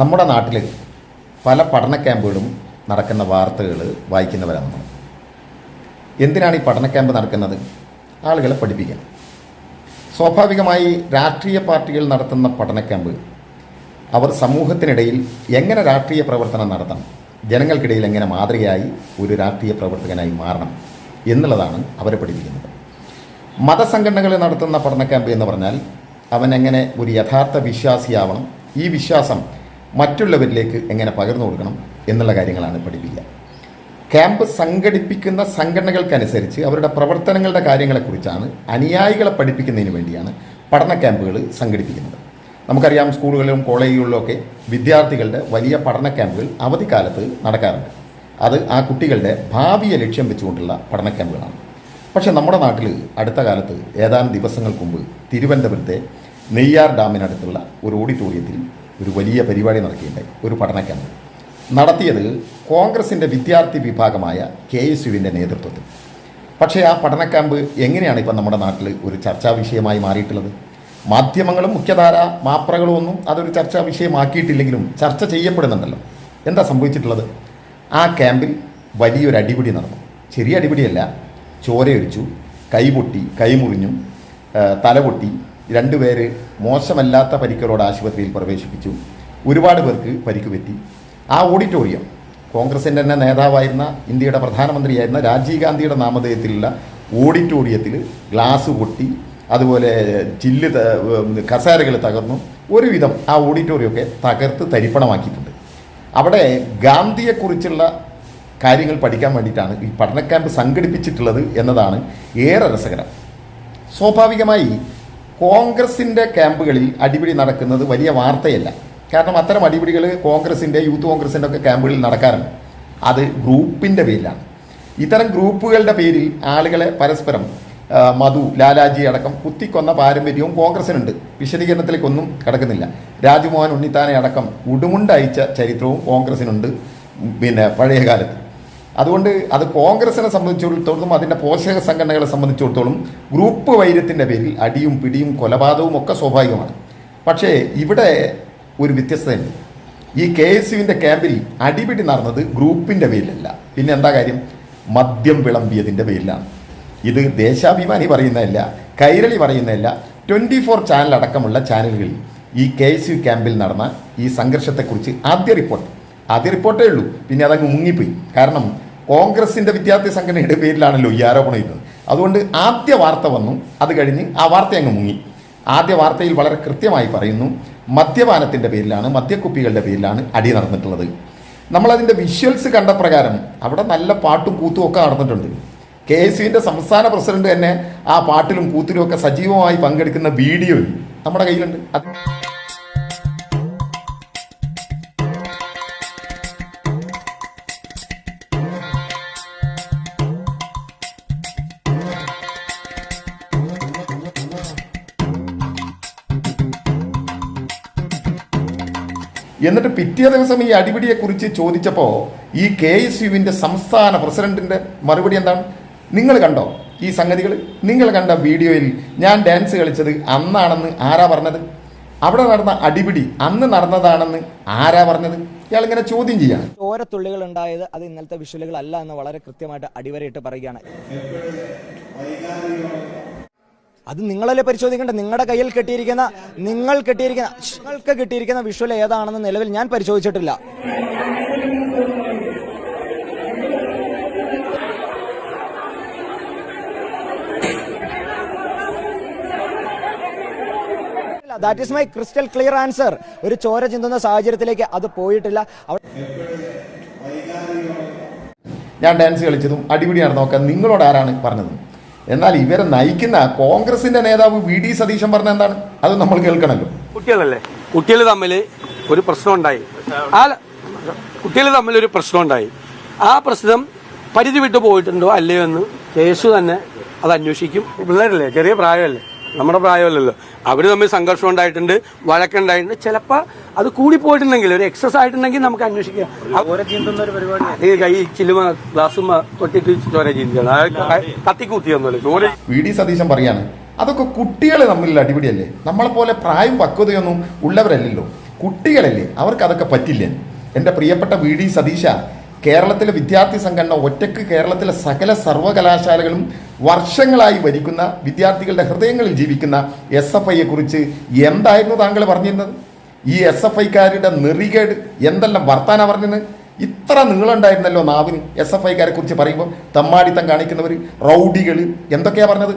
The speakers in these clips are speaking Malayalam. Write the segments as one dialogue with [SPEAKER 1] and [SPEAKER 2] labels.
[SPEAKER 1] നമ്മുടെ നാട്ടിൽ പല പഠന ക്യാമ്പുകളും നടക്കുന്ന വാർത്തകൾ വായിക്കുന്നവരാണ്. നമ്മൾ എന്തിനാണ് ഈ പഠന ക്യാമ്പ് നടക്കുന്നത്? ആളുകളെ പഠിപ്പിക്കാൻ. സ്വാഭാവികമായി രാഷ്ട്രീയ പാർട്ടികൾ നടത്തുന്ന പഠന ക്യാമ്പ് അവർ സമൂഹത്തിനിടയിൽ എങ്ങനെ രാഷ്ട്രീയ പ്രവർത്തനം നടത്തണം? ജനങ്ങൾക്കിടയിൽ എങ്ങനെ മാതൃകയായി ഒരു രാഷ്ട്രീയ പ്രവർത്തകനായി മാറണം എന്നുള്ളതാണ് അവരെ പഠിപ്പിക്കുന്നത്. മതസംഘടനകൾ നടത്തുന്ന പഠന ക്യാമ്പ് എന്ന് പറഞ്ഞാൽ അവൻ എങ്ങനെ ഒരു യഥാർത്ഥ വിശ്വാസിയാവണം? ഈ വിശ്വാസം മറ്റുള്ളവരിലേക്ക് എങ്ങനെ പകർന്നു കൊടുക്കണം എന്നുള്ള കാര്യങ്ങളാണ് പഠിപ്പിക്കുക. ക്യാമ്പ് സംഘടിപ്പിക്കുന്ന സംഘടനകൾക്കനുസരിച്ച് അവരുടെ പ്രവർത്തനങ്ങളുടെ കാര്യങ്ങളെക്കുറിച്ചാണ് അനുയായികളെ പഠിപ്പിക്കുന്നതിന് വേണ്ടിയാണ് പഠന ക്യാമ്പുകൾ സംഘടിപ്പിക്കുന്നത്. നമുക്കറിയാം സ്കൂളുകളിലും കോളേജുകളിലൊക്കെ വിദ്യാർത്ഥികളുടെ വലിയ പഠന ക്യാമ്പുകൾ അവധിക്കാലത്ത് നടക്കാറുണ്ട്. അത് ആ കുട്ടികളുടെ ഭാവിയെ ലക്ഷ്യം വെച്ചുകൊണ്ടുള്ള പഠന ക്യാമ്പുകളാണ്. പക്ഷേ നമ്മുടെ നാട്ടിൽ അടുത്ത കാലത്ത് ഏതാനും ദിവസങ്ങൾക്ക് മുമ്പ് തിരുവനന്തപുരത്തെ നെയ്യാർ ഡാമിനടുത്തുള്ള ഒരു ഓഡിറ്റോറിയത്തിൽ ഒരു വലിയ പരിപാടി നടക്കുകയുണ്ടായി ഒരു പഠന ക്യാമ്പ്. നടത്തിയത് കോൺഗ്രസിന്റെ വിദ്യാർത്ഥി വിഭാഗമായ കെ എസ് യുവിന്റെ നേതൃത്വത്തിൽ. പക്ഷേ ആ പഠന ക്യാമ്പ് എങ്ങനെയാണ് ഇപ്പം നമ്മുടെ നാട്ടിൽ ഒരു ചർച്ചാ വിഷയമായി മാറിയിട്ടുള്ളത്? മാധ്യമങ്ങളും മുഖ്യധാര മാപ്രകളും ഒന്നും അതൊരു ചർച്ചാ വിഷയമാക്കിയിട്ടില്ലെങ്കിലും ചർച്ച ചെയ്യപ്പെടുന്നുണ്ടല്ലോ. എന്താ സംഭവിച്ചിട്ടുള്ളത്? ആ ക്യാമ്പിൽ വലിയൊരു അടിപിടി നടന്നു. ചെറിയ അടിപിടിയല്ല ചോരയൊലിച്ചു കൈപൊട്ടി കൈമുറിഞ്ഞു തലപൊട്ടി രണ്ടുപേര് മോശമല്ലാത്ത പരിക്കുകളോട് ആശുപത്രിയിൽ പ്രവേശിപ്പിച്ചു. ഒരുപാട് പേർക്ക് പരിക്ക് പറ്റി. ആ ഓഡിറ്റോറിയം കോൺഗ്രസിന്റെ തന്നെ നേതാവായിരുന്ന ഇന്ത്യയുടെ പ്രധാനമന്ത്രിയായിരുന്ന രാജീവ് ഗാന്ധിയുടെ നാമധേയത്തിലുള്ള ഓഡിറ്റോറിയത്തിൽ ഗ്ലാസ് പൊട്ടി അതുപോലെ ചില്ല് കസേരകൾ തകർന്നു. ഒരുവിധം ആ ഓഡിറ്റോറിയമൊക്കെ തകർത്ത് തരിപ്പണമാക്കിയിട്ടുണ്ട്. അവിടെ ഗാന്ധിയെക്കുറിച്ചുള്ള കാര്യങ്ങൾ പഠിക്കാൻ വേണ്ടിയിട്ടാണ് ഈ പഠന ക്യാമ്പ് സംഘടിപ്പിച്ചിട്ടുള്ളത് എന്നതാണ് ഏറെ രസകരം. സ്വാഭാവികമായി കോൺഗ്രസിന്റെ ക്യാമ്പുകളിൽ അടിപിടി നടക്കുന്നത് വലിയ വാർത്തയല്ല. കാരണം അത്തരം അടിപിടികൾ കോൺഗ്രസിന്റെ യൂത്ത് കോൺഗ്രസിന്റെ ഒക്കെ ക്യാമ്പുകളിൽ നടക്കാറുണ്ട്. അത് ഗ്രൂപ്പിന്റെ പേരിലാണ്. ഇത്തരം ഗ്രൂപ്പുകളുടെ പേരിൽ ആളുകളെ പരസ്പരം മധു ലാലാജി അടക്കം കുത്തിക്കൊന്ന പാരമ്പര്യവും കോൺഗ്രസിനുണ്ട്. വിശദീകരണത്തിലേക്കൊന്നും കിടക്കുന്നില്ല. രാജ്മോഹൻ ഉണ്ണിത്താനെ അടക്കം ഉടുമുണ്ടയച്ച ചരിത്രവും കോൺഗ്രസിനുണ്ട്. പിന്നെ പഴയ കാലത്ത് അതുകൊണ്ട് അത് കോൺഗ്രസിനെ സംബന്ധിച്ചിടത്തോളം അതിന്റെ പോഷക സംഘടനകളെ സംബന്ധിച്ചിടത്തോളം ഗ്രൂപ്പ് വൈര്യത്തിന്റെ പേരിൽ അടിയും പിടിയും കൊലപാതകവും ഒക്കെ സ്വാഭാവികമാണ്. പക്ഷേ ഇവിടെ ഒരു വ്യത്യസ്തതയുണ്ട്. ഈ കെ എസ് യുവിന്റെ ക്യാമ്പിൽ അടിപിടി നടന്നത് ഗ്രൂപ്പിന്റെ പേരിലല്ല. പിന്നെ എന്താ കാര്യം? മദ്യം വിളമ്പിയതിന്റെ പേരിലാണ്. ഇത് ദേശാഭിമാനി പറയുന്നതല്ല കൈരളി പറയുന്നതല്ല ട്വന്റി ഫോർ ചാനൽ അടക്കമുള്ള ചാനലുകളിൽ ഈ കെ എസ് യു ക്യാമ്പിൽ നടന്ന ഈ സംഘർഷത്തെക്കുറിച്ച് ആദ്യ റിപ്പോർട്ട്. ആദ്യ റിപ്പോർട്ടേ ഉള്ളൂ. പിന്നെ അതങ്ങ് മുങ്ങിപ്പോയി. കാരണം കോൺഗ്രസിന്റെ വിദ്യാർത്ഥി സംഘടനയുടെ പേരിലാണല്ലോ ഈ ആരോപണം ഇരുന്നത് അതുകൊണ്ട് ആദ്യ വാർത്ത വന്നു അത് കഴിഞ്ഞ് ആ വാർത്ത അങ്ങ് മുങ്ങി. ആദ്യ വാർത്തയിൽ വളരെ കൃത്യമായി പറയുന്നു മദ്യപാനത്തിന്റെ പേരിലാണ് മദ്യക്കുപ്പികളുടെ പേരിലാണ് അടി നടന്നിട്ടുള്ളത്. നമ്മളതിന്റെ വിഷ്വൽസ് കണ്ട പ്രകാരം അവിടെ നല്ല പാട്ടും കൂത്തും ഒക്കെ നടന്നിട്ടുണ്ട്. കെ എസ് യുവിന്റെ സംസ്ഥാന പ്രസിഡന്റ് തന്നെ ആ പാട്ടിലും കൂത്തിലും ഒക്കെ സജീവമായി പങ്കെടുക്കുന്ന വീഡിയോയും നമ്മുടെ കയ്യിലുണ്ട്. അത് എന്നിട്ട് പിറ്റേ ദിവസം ഈ അടിപിടിയെക്കുറിച്ച് ചോദിച്ചപ്പോൾ ഈ കെ എസ് യുവിന്റെ സംസ്ഥാന പ്രസിഡന്റിന്റെ മറുപടി എന്താണ്? നിങ്ങൾ കണ്ടോ ഈ സംഗതികൾ? നിങ്ങൾ കണ്ട വീഡിയോയിൽ ഞാൻ ഡാൻസ് കളിച്ചത് അന്നാണെന്ന് ആരാ പറഞ്ഞത്? അവിടെ നടന്ന അടിപിടി അന്ന് നടന്നതാണെന്ന് ആരാ പറഞ്ഞത്? ഇയാളിങ്ങനെ ചോദ്യം ചെയ്യാണ്.
[SPEAKER 2] തുള്ളികൾ ഉണ്ടായത് അത് ഇന്നലത്തെ വിഷ്വലുകൾ അല്ല എന്ന് വളരെ കൃത്യമായിട്ട് അടിവരയിട്ട് പറയുകയാണ്. അത് നിങ്ങളല്ലേ പരിശോധിക്കേണ്ടത്? നിങ്ങളുടെ കയ്യിൽ കെട്ടിയിരിക്കുന്ന നിങ്ങൾ കെട്ടിയിരിക്കുന്ന നിങ്ങൾക്ക് കിട്ടിയിരിക്കുന്ന വിഷ്വൽ ഏതാണെന്ന് നിലവിൽ ഞാൻ പരിശോധിച്ചിട്ടില്ല. That is my crystal clear answer ഒരു ചോര ചിന്തുന്ന സാഹചര്യത്തിലേക്ക് അത് പോയിട്ടില്ല.
[SPEAKER 1] ഞാൻ ഡാൻസ് കളിച്ചതും അടിപിടി നടന്നൊക്കെ നിങ്ങളോട് ആരാണ് പറഞ്ഞത്? എന്നാൽ ഇവരെ നയിക്കുന്ന കോൺഗ്രസിന്റെ നേതാവ് വി ഡി സതീശൻ പറഞ്ഞ എന്താണ്? അത് നമ്മൾ കേൾക്കണല്ലോ.
[SPEAKER 3] കുട്ടികളല്ലേ? കുട്ടികൾ തമ്മിൽ ഒരു പ്രശ്നം ഉണ്ടായി. ആ കുട്ടികൾ തമ്മിൽ ഒരു പ്രശ്നം ഉണ്ടായി. ആ പ്രശ്നം പരിധി വിട്ടു പോയിട്ടുണ്ടോ അല്ലയോ എന്ന് കേസ് തന്നെ അത് അന്വേഷിക്കും. പിള്ളേരല്ലേ? ചെറിയ പ്രായമല്ലേ? നമ്മുടെ പ്രായമല്ലല്ലോ. അവർ തമ്മിൽ സംഘർഷം ഉണ്ടായിട്ടുണ്ട് വഴക്കുണ്ടായിട്ടുണ്ട് ചിലപ്പോൾ അത് കൂടിപ്പോയിട്ടുണ്ടെങ്കിൽ ഒരു എക്സസ് ആയിട്ടുണ്ടെങ്കിൽ നമുക്ക് അന്വേഷിക്കാം. ഈ കൈ ചില്ലുമ ഗ്ലാസുമ തൊട്ടിട്ട് ചോര ചീന്തിയാണ് കത്തിക്കൂത്തിയൊന്നുമല്ല ചോര
[SPEAKER 1] വി ഡി സതീശൻ പറയാണ് അതൊക്കെ കുട്ടികൾ തമ്മിലുള്ള അടിപിടിയല്ലേ? നമ്മളെപ്പോലെ പ്രായം പക്വതയൊന്നും ഉള്ളവരല്ലല്ലോ. കുട്ടികളല്ലേ? അവർക്ക് അതൊക്കെ പറ്റില്ലേ? എന്റെ പ്രിയപ്പെട്ട വി ഡി സതീശ കേരളത്തിലെ വിദ്യാർത്ഥി സംഘടന ഒറ്റയ്ക്ക് കേരളത്തിലെ സകല സർവകലാശാലകളും വർഷങ്ങളായി ഭരിക്കുന്ന വിദ്യാർത്ഥികളുടെ ഹൃദയങ്ങളിൽ ജീവിക്കുന്ന എസ് എഫ് ഐയെ കുറിച്ച് എന്തായിരുന്നു താങ്കൾ പറഞ്ഞിരുന്നത്? ഈ എസ് എഫ് ഐക്കാരുടെ നെറികേട് എന്തെല്ലാം വർത്താന പറഞ്ഞത് ഇത്ര നീളുണ്ടായിരുന്നല്ലോ നാവിന് എസ് എഫ് ഐക്കാരെ കുറിച്ച് പറയുമ്പോൾ തമ്മാടിത്തം കാണിക്കുന്നവർ റൗഡികൾ എന്തൊക്കെയാണ് പറഞ്ഞത്?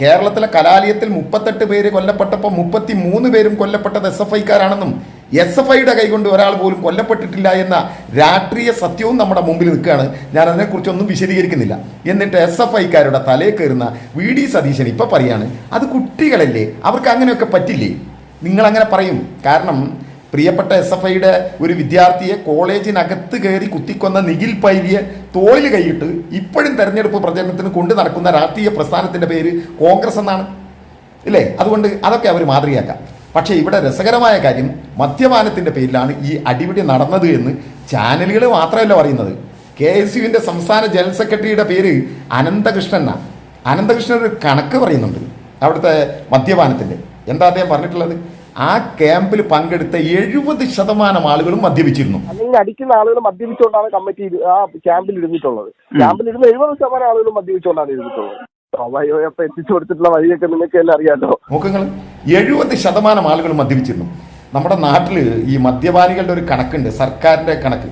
[SPEAKER 1] കേരളത്തിലെ കലാലയത്തിൽ മുപ്പത്തെട്ട് പേര് കൊല്ലപ്പെട്ടപ്പോൾ മുപ്പത്തി മൂന്ന് പേരും കൊല്ലപ്പെട്ടത് എസ് എഫ് ഐക്കാരാണെന്നും എസ് എഫ് ഐയുടെ കൈകൊണ്ട് ഒരാൾ പോലും കൊല്ലപ്പെട്ടിട്ടില്ല എന്ന രാഷ്ട്രീയ സത്യവും നമ്മുടെ മുമ്പിൽ നിൽക്കുകയാണ്. ഞാൻ അതിനെക്കുറിച്ചൊന്നും വിശദീകരിക്കുന്നില്ല. എന്നിട്ട് എസ് എഫ് ഐക്കാരുടെ തലയിൽ കയറുന്ന വി ഡി സതീശൻ ഇപ്പോൾ പറയാണ് അത് കുട്ടികളല്ലേ? അവർക്ക് അങ്ങനെയൊക്കെ പറ്റില്ലേ? നിങ്ങളങ്ങനെ പറയും. കാരണം പ്രിയപ്പെട്ട എസ് എഫ് ഐയുടെ ഒരു വിദ്യാർത്ഥിയെ കോളേജിനകത്ത് കയറി കുത്തിക്കൊന്ന നിഖിൽ പൈലിയെ തോളിൽ കൈയിട്ട് ഇപ്പോഴും തെരഞ്ഞെടുപ്പ് പ്രചരണത്തിന് കൊണ്ടു നടക്കുന്ന രാഷ്ട്രീയ പ്രസ്ഥാനത്തിന്റെ പേര് കോൺഗ്രസ് എന്നാണ്. ഇല്ലേ? അതുകൊണ്ട് അതൊക്കെ അവർ മാതൃകയാക്കാം. പക്ഷേ ഇവിടെ രസകരമായ കാര്യം മദ്യപാനത്തിന്റെ പേരിലാണ് ഈ അടിപിടി നടന്നത് എന്ന് ചാനലുകൾ മാത്രമല്ല പറയുന്നത്. കെ എസ് യുവിന്റെ സംസ്ഥാന ജനറൽ സെക്രട്ടറിയുടെ പേര് അനന്തകൃഷ്ണൻ എന്നാണ് അനന്തകൃഷ്ണൻ ഒരു കണക്ക് പറയുന്നുണ്ട് അവിടുത്തെ മദ്യപാനത്തിന്റെ എന്താ അദ്ദേഹം പറഞ്ഞിട്ടുള്ളത്? ആ ക്യാമ്പിൽ പങ്കെടുത്ത എഴുപത് ശതമാനം ആളുകളും മദ്യപിച്ചിരുന്നു.
[SPEAKER 4] അല്ലെങ്കിൽ അടിക്കുന്ന ആളുകൾ മദ്യപിച്ചുകൊണ്ടാണ് കമ്മിറ്റി ആ ക്യാമ്പിൽ ഇരുന്നിട്ടുള്ളത്. ക്യാമ്പിൽ ഇരുന്ന് എഴുപത് ശതമാനം ആളുകളും മദ്യപിച്ചുകൊണ്ടാണ് ഇരുന്നിട്ടുള്ളത്. സ്വാഭാവികമായപ്പോ എത്തിച്ചു കൊടുത്തിട്ടുള്ള വഴിയൊക്കെ നിങ്ങൾക്ക് തന്നെ അറിയാലോ.
[SPEAKER 1] നോക്കുങ്ങൾ എഴുപത് ശതമാനം ആളുകൾ മദ്യപിച്ചിരുന്നു. നമ്മുടെ നാട്ടിൽ ഈ മദ്യപാനികളുടെ ഒരു കണക്കുണ്ട് സർക്കാരിന്റെ കണക്ക്.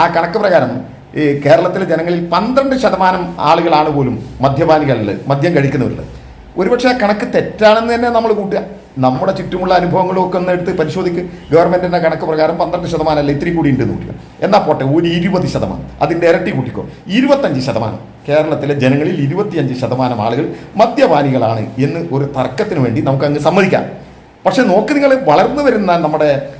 [SPEAKER 1] ആ കണക്ക് പ്രകാരം ഈ കേരളത്തിലെ ജനങ്ങളിൽ പന്ത്രണ്ട് ശതമാനം ആളുകളാണ് പോലും മദ്യപാനികളിൽ മദ്യം കഴിക്കുന്നവരിൽ ഒരുപക്ഷെ ആ കണക്ക് തെറ്റാണെന്ന് തന്നെ നമ്മൾ കൂട്ടുക. നമ്മുടെ ചുറ്റുമുള്ള അനുഭവങ്ങളും ഒക്കെ ഒന്ന് എടുത്ത് പരിശോധിക്ക്. ഗവൺമെന്റിന്റെ കണക്ക് പ്രകാരം പന്ത്രണ്ട് ശതമാനം അല്ല ഇത്തിരി കൂടി ഉണ്ട് കൂട്ടുക എന്നാ പോട്ടെ ഒരു ഇരുപത് ശതമാനം. അതിന്റെ ഇരട്ടി കൂട്ടിക്കോ. ഇരുപത്തഞ്ച് ശതമാനം. കേരളത്തിലെ ജനങ്ങളിൽ ഇരുപത്തിയഞ്ച് ശതമാനം ആളുകൾ മദ്യപാനികളാണ് എന്ന് ഒരു തർക്കത്തിന് വേണ്ടി നമുക്ക് അങ്ങ് സമ്മതിക്കാം. പക്ഷേ നോക്ക് നിങ്ങൾ വളർന്നു വരുന്ന നമ്മുടെ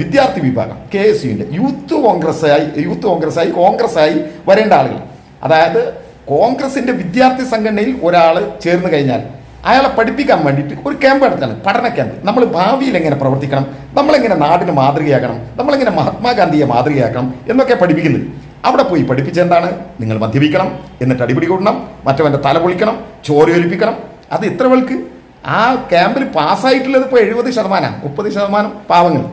[SPEAKER 1] വിദ്യാർത്ഥി വിഭാഗം കെ എസ് യുവിന്റെ യൂത്ത് കോൺഗ്രസ് ആയി യൂത്ത് കോൺഗ്രസ് ആയി കോൺഗ്രസ് ആയി വരേണ്ട ആളുകൾ. അതായത് കോൺഗ്രസിന്റെ വിദ്യാർത്ഥി സംഘടനയിൽ ഒരാൾ ചേർന്ന് കഴിഞ്ഞാൽ അയാളെ പഠിപ്പിക്കാൻ വേണ്ടിയിട്ട് ഒരു ക്യാമ്പ് നടത്താണ്. പഠന ക്യാമ്പ് നമ്മൾ ഭാവിയിൽ എങ്ങനെ പ്രവർത്തിക്കണം? നമ്മളെങ്ങനെ നാടിന് മാതൃകയാക്കണം? നമ്മളെങ്ങനെ മഹാത്മാഗാന്ധിയെ മാതൃകയാക്കണം എന്നൊക്കെ പഠിപ്പിക്കുന്നത് അവിടെ പോയി പഠിപ്പിച്ചെന്താണ് നിങ്ങൾ മദ്യപിക്കണം എന്നിട്ട് അടിപിടി കൂടണം മറ്റവന്റെ തല പൊളിക്കണം ചോര ഒലിപ്പിക്കണം. അത് ഇത്ര പേർക്ക്? ആ ക്യാമ്പിൽ പാസ്സായിട്ടുള്ളത് ഇപ്പോൾ എഴുപത് ശതമാനം മുപ്പത് ശതമാനം പാവങ്ങൾ.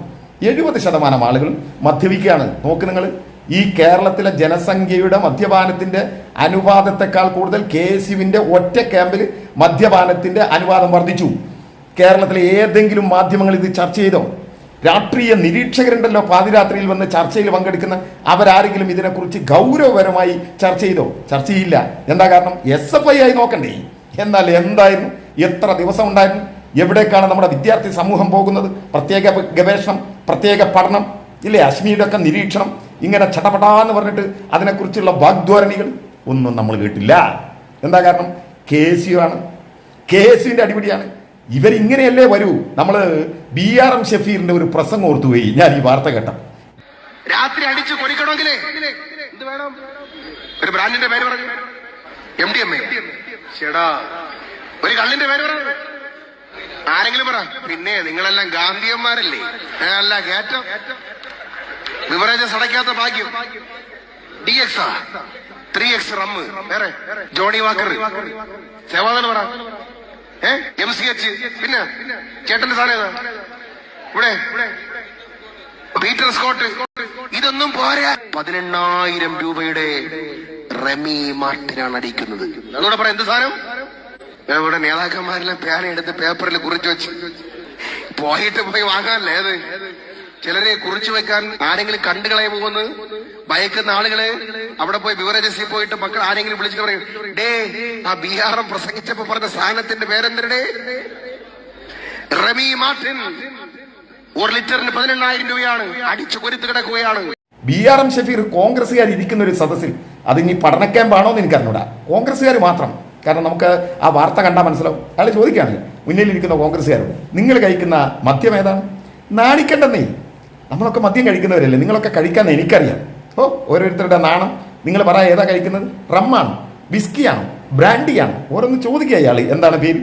[SPEAKER 1] എഴുപത് ശതമാനം ആളുകൾ മദ്യപിക്കുകയാണ്. നോക്ക് നിങ്ങൾ. ഈ കേരളത്തിലെ ജനസംഖ്യയുടെ മദ്യപാനത്തിന്റെ അനുപാതത്തെക്കാൾ കൂടുതൽ കെ എസ് ഒറ്റ ക്യാമ്പിൽ മദ്യപാനത്തിന്റെ അനുപാതം വർദ്ധിച്ചു. കേരളത്തിലെ ഏതെങ്കിലും മാധ്യമങ്ങൾ ഇത് ചർച്ച ചെയ്തോ? രാഷ്ട്രീയ നിരീക്ഷകരുണ്ടല്ലോ പാതിരാത്രിയിൽ വന്ന് ചർച്ചയിൽ പങ്കെടുക്കുന്ന അവരാരെങ്കിലും ഇതിനെക്കുറിച്ച് ഗൗരവപരമായി ചർച്ച ചെയ്തോ? ചർച്ച ചെയ്യില്ല. എന്താ കാരണം? എസ് എഫ് ഐ ആയി നോക്കണ്ടേ. എന്നാൽ എന്തായിരുന്നു? എത്ര ദിവസം ഉണ്ടായിരുന്നു? എവിടേക്കാണ് നമ്മുടെ വിദ്യാർത്ഥി സമൂഹം പോകുന്നത്? പ്രത്യേക ഗവേഷണം പ്രത്യേക പഠനം ഇല്ലേ? അശ്മിയുടെ ഒക്കെ നിരീക്ഷണം ഇങ്ങനെ ചട്ടപടാന്ന് പറഞ്ഞിട്ട് അതിനെക്കുറിച്ചുള്ള വാഗ്ദ്വാരണികൾ ഒന്നും നമ്മൾ കേട്ടില്ല. എന്താ കാരണം? കെ എസ് യു ആണ് കെ എസ് യുവിന്റെ അടിപിടിയാണ് ഇവരിങ്ങനെയല്ലേ വരൂ? നമ്മൾ ബി ആർ എം ഷഫീറിന്റെ ഒരു പ്രസംഗം ഓർത്തുപോയി ഞാൻ ഈ വാർത്ത കേട്ട.
[SPEAKER 5] രാത്രി അടിച്ചു കൊടുക്കണമെങ്കിലേ? ഒരു ബ്രാൻഡിന്റെ പേര് പറഞ്ഞു എം ഡി എം ചേടാ ഒരു കള്ളിന്റെ പേര് പറഞ്ഞു ആരെങ്കിലും പറ. പിന്നെ നിങ്ങളെല്ലാം ഗാന്ധിയന്മാരല്ലേ? അല്ല കയറ്റം ബിവറേജസ് അടയ്ക്കാത്ത ഭാഗ്യം. D X three X rum വേറെ. Johnnie Walker. സേവാദന പറ. എം സി എച്ച് പിന്നെ? ചേട്ടന്റെ സാധനം ഏതാ? ഇവിടെ. പീറ്റർ സ്കോട്ട് ഇതൊന്നും പോരാ. പതിനെണ്ണായിരം രൂപയുടെ റമി മാർട്ടിനാണ് അടിക്കുന്നത്. അതോടെ പറ എന്ത് സാധനം? ഇവിടെ നേതാക്കന്മാരെല്ലാം പേന എടുത്ത് പേപ്പറിൽ കുറിച്ച് വെച്ച് പോയിട്ട് പോയി വാങ്ങാനല്ലേ അത്? ചിലരെ കുറിച്ചു വെക്കാൻ ആരെങ്കിലും കണ്ടുകളെ പോകുന്നത്? ഭയക്കുന്ന ആളുകളെ അവിടെ പോയി ബിവറേജസിൽ പോയിട്ട് മക്കൾ ആരെങ്കിലും വിളിച്ചു പറയും ഡേ ആ ബീഹാറം പ്രസംഗിച്ചപ്പോ പറഞ്ഞ സാധനത്തിന്റെ പേരെന്തരടേ? റമി മാർട്ടിൻ ഒരു ലിറ്ററിന് പതിനെണ്ണായിരം രൂപയാണ് അടിച്ചു കൊരുത്ത് കിടക്കുകയാണ്.
[SPEAKER 1] ബി ആർ എം ഷഫീർ കോൺഗ്രസ്സുകാർ ഇരിക്കുന്ന ഒരു സദസ്സിൽ. അത് ഇനി പഠന ക്യാമ്പാണോ എന്ന് എനിക്കറിഞ്ഞൂടാ കോൺഗ്രസ്സുകാർ മാത്രം. കാരണം നമുക്ക് ആ വാർത്ത കണ്ടാൽ മനസ്സിലാവും. അയാൾ ചോദിക്കുകയാണ് മുന്നിലിരിക്കുന്ന കോൺഗ്രസ്സുകാരോട് നിങ്ങൾ കഴിക്കുന്ന മദ്യം ഏതാണ്? നാണിക്കണ്ടെന്നേ. നമ്മളൊക്കെ മദ്യം കഴിക്കുന്നവരല്ലേ? നിങ്ങളൊക്കെ കഴിക്കാൻ എനിക്കറിയാം. ഓ ഓരോരുത്തരുടെ നാണം. നിങ്ങൾ പറ ഏതാ കഴിക്കുന്നത്? റമ്മാണ് വിസ്കിയാണോ ബ്രാൻഡിയാണ്. ഓരോന്ന് ചോദിക്കുക അയാൾ എന്താണ് പേര്?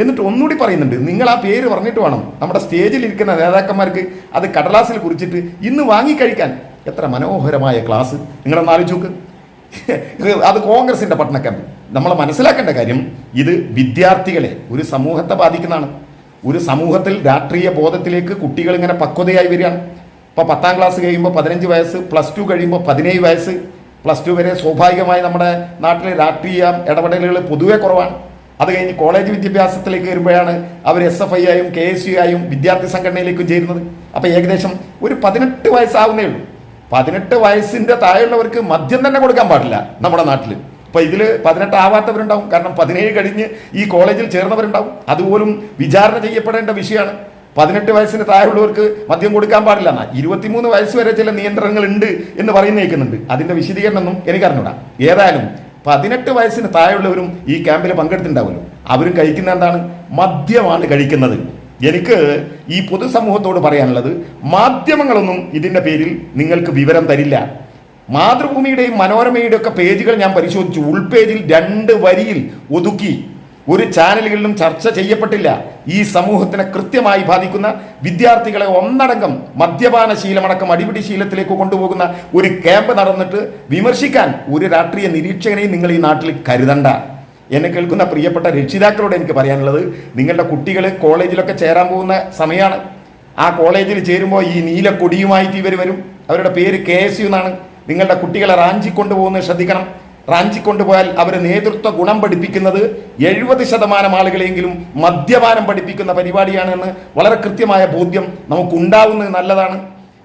[SPEAKER 1] എന്നിട്ട് ഒന്നുകൂടി പറയുന്നുണ്ട്. നിങ്ങൾ ആ പേര് പറഞ്ഞിട്ട് വേണം നമ്മുടെ സ്റ്റേജിൽ ഇരിക്കുന്ന നേതാക്കന്മാർക്ക് അത് കടലാസിൽ കുറിച്ചിട്ട് ഇന്ന് വാങ്ങിക്കഴിക്കാൻ എത്ര മനോഹരമായ ക്ലാസ്. നിങ്ങളൊന്ന് ആലോചിച്ച് നോക്ക്. അത് കോൺഗ്രസിന്റെ പഠന ക്യാമ്പ് നമ്മൾ മനസ്സിലാക്കേണ്ട കാര്യം ഇത് വിദ്യാർത്ഥികളെ ഒരു സമൂഹത്തെ ബാധിക്കുന്നതാണ്. ഒരു സമൂഹത്തിൽ രാഷ്ട്രീയ ബോധത്തിലേക്ക് കുട്ടികൾ ഇങ്ങനെ പക്വതയായി വരികയാണ്. ഇപ്പോൾ പത്താം ക്ലാസ് കഴിയുമ്പോൾ പതിനഞ്ച് വയസ്സ് പ്ലസ് ടു കഴിയുമ്പോൾ പതിനേഴ് വയസ്സ് പ്ലസ് ടു വരെ സ്വാഭാവികമായി നമ്മുടെ നാട്ടിലെ രാഷ്ട്രീയ ഇടപെടലുകൾ പൊതുവെ കുറവാണ്. അത് കഴിഞ്ഞ് കോളേജ് വിദ്യാഭ്യാസത്തിലേക്ക് വരുമ്പോഴാണ് അവർ എസ് എഫ് ഐ ആയും കെ എസ് യു ആയും വിദ്യാർത്ഥി സംഘടനയിലേക്കും ചേരുന്നത്. അപ്പോൾ ഏകദേശം ഒരു പതിനെട്ട് വയസ്സാവുന്നേ ഉള്ളൂ. പതിനെട്ട് വയസ്സിന്റെ താഴെയുള്ളവർക്ക് മദ്യം തന്നെ കൊടുക്കാൻ പാടില്ല നമ്മുടെ നാട്ടിൽ അപ്പോൾ ഇതിൽ പതിനെട്ടാവാത്തവരുണ്ടാവും കാരണം പതിനേഴ് കഴിഞ്ഞ് ഈ കോളേജിൽ ചേർന്നവരുണ്ടാവും. അതുപോലും വിചാരണ ചെയ്യപ്പെടേണ്ട വിഷയമാണ്. പതിനെട്ട് വയസ്സിന് താഴെയുള്ളവർക്ക് മദ്യം കൊടുക്കാൻ പാടില്ല. എന്നാൽ ഇരുപത്തിമൂന്ന് വയസ്സ് വരെ ചില നിയന്ത്രണങ്ങൾ ഉണ്ട് എന്ന് പറയുന്നേക്കുന്നുണ്ട്. അതിന്റെ വിശദീകരണമൊന്നും എനിക്കറിഞ്ഞൂടാ. ഏതായാലും പതിനെട്ട് വയസ്സിന് താഴെയുള്ളവരും ഈ ക്യാമ്പിൽ പങ്കെടുത്തിട്ടുണ്ടാവുമല്ലോ. അവരും കഴിക്കുന്ന എന്താണ്? മദ്യമാണ് കഴിക്കുന്നത്. എനിക്ക് ഈ പൊതുസമൂഹത്തോട് പറയാനുള്ളത് മാധ്യമങ്ങളൊന്നും ഇതിന്റെ പേരിൽ നിങ്ങൾക്ക് വിവരം തരില്ല. മാതൃഭൂമിയുടെയും മനോരമയുടെയും ഒക്കെ പേജുകൾ ഞാൻ പരിശോധിച്ചു. ഉൾപേജിൽ രണ്ട് വരിയിൽ ഒതുക്കി. ഒരു ചാനലുകളിലും ചർച്ച ചെയ്യപ്പെട്ടില്ല. ഈ സമൂഹത്തിനെ കൃത്യമായി ബാധിക്കുന്ന വിദ്യാർത്ഥികളെ ഒന്നടങ്കം മദ്യപാന ശീലമടക്കം അടിപിടി ശീലത്തിലേക്ക് കൊണ്ടുപോകുന്ന ഒരു ക്യാമ്പ് നടന്നിട്ട് വിമർശിക്കാൻ ഒരു രാഷ്ട്രീയ നിരീക്ഷകനെയും നിങ്ങൾ ഈ നാട്ടിൽ കരുതണ്ട. എന്നെ കേൾക്കുന്ന പ്രിയപ്പെട്ട രക്ഷിതാക്കളോട് എനിക്ക് പറയാനുള്ളത് നിങ്ങളുടെ കുട്ടികൾ കോളേജിലൊക്കെ ചേരാൻ പോകുന്ന സമയമാണ് ആ കോളേജിൽ ചേരുമ്പോൾ ഈ നീല കൊടിയുമായിട്ട് ഇവർ വരും. അവരുടെ പേര് കെ എസ് യു എന്നാണ്. നിങ്ങളുടെ കുട്ടികളെ റാഞ്ചി കൊണ്ടുപോകുന്നത് ശ്രദ്ധിക്കണം. റാഞ്ചി കൊണ്ടുപോയാൽ അവർ നേതൃത്വ ഗുണം പഠിപ്പിക്കുന്നത് എഴുപത് ശതമാനം ആളുകളെങ്കിലും മദ്യപാനം പഠിപ്പിക്കുന്ന പരിപാടിയാണെന്ന് വളരെ കൃത്യമായ ബോധ്യം നമുക്ക് നമുക്കുണ്ടാവുന്നത് നല്ലതാണ്.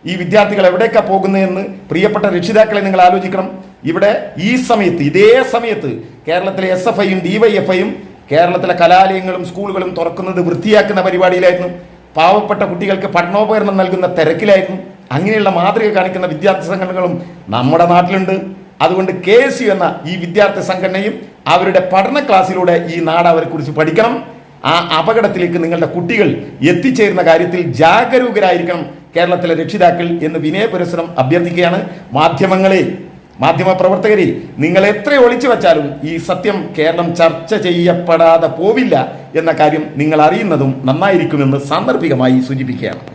[SPEAKER 1] ഈ വിദ്യാർത്ഥികൾ എവിടേക്കാണ് പോകുന്നതെന്ന് പ്രിയപ്പെട്ട രക്ഷിതാക്കളെ നിങ്ങൾ ആലോചിക്കണം. ഇവിടെ ഈ സമയത്ത് ഇതേ സമയത്ത് കേരളത്തിലെ എസ് എഫ് ഐയും ഡിവൈഎഫ്ഐയും കേരളത്തിലെ കലാലയങ്ങളും സ്കൂളുകളും തുറക്കുന്നത് വൃത്തിയാക്കുന്ന പരിപാടിയിലായിരുന്നു. പാവപ്പെട്ട കുട്ടികൾക്ക് പഠനോപകരണം നൽകുന്ന തിരക്കിലായിരുന്നു. അങ്ങനെയുള്ള മാതൃക കാണിക്കുന്ന വിദ്യാർത്ഥി സംഘടനകളും നമ്മുടെ നാട്ടിലുണ്ട്. അതുകൊണ്ട് കെ എസ് യു എന്ന ഈ വിദ്യാർത്ഥി സംഘടനയും അവരുടെ പഠന ക്ലാസ്സിലൂടെ ഈ നാട് അവരെ കുറിച്ച് പഠിക്കണം. ആ അപകടത്തിലേക്ക് നിങ്ങളുടെ കുട്ടികൾ എത്തിച്ചേരുന്ന കാര്യത്തിൽ ജാഗരൂകരായിരിക്കണം കേരളത്തിലെ രക്ഷിതാക്കൾ എന്ന് വിനയപുരസ്സരം അഭ്യർത്ഥിക്കുകയാണ്. മാധ്യമങ്ങളെ മാധ്യമ പ്രവർത്തകരെ നിങ്ങൾ എത്ര ഒളിച്ചു വച്ചാലും ഈ സത്യം കേരളം ചർച്ച ചെയ്യപ്പെടാതെ പോവില്ല എന്ന കാര്യം നിങ്ങൾ അറിയുന്നതും നന്നായിരിക്കുമെന്ന് സാന്ദർഭികമായി സൂചിപ്പിക്കുകയാണ്.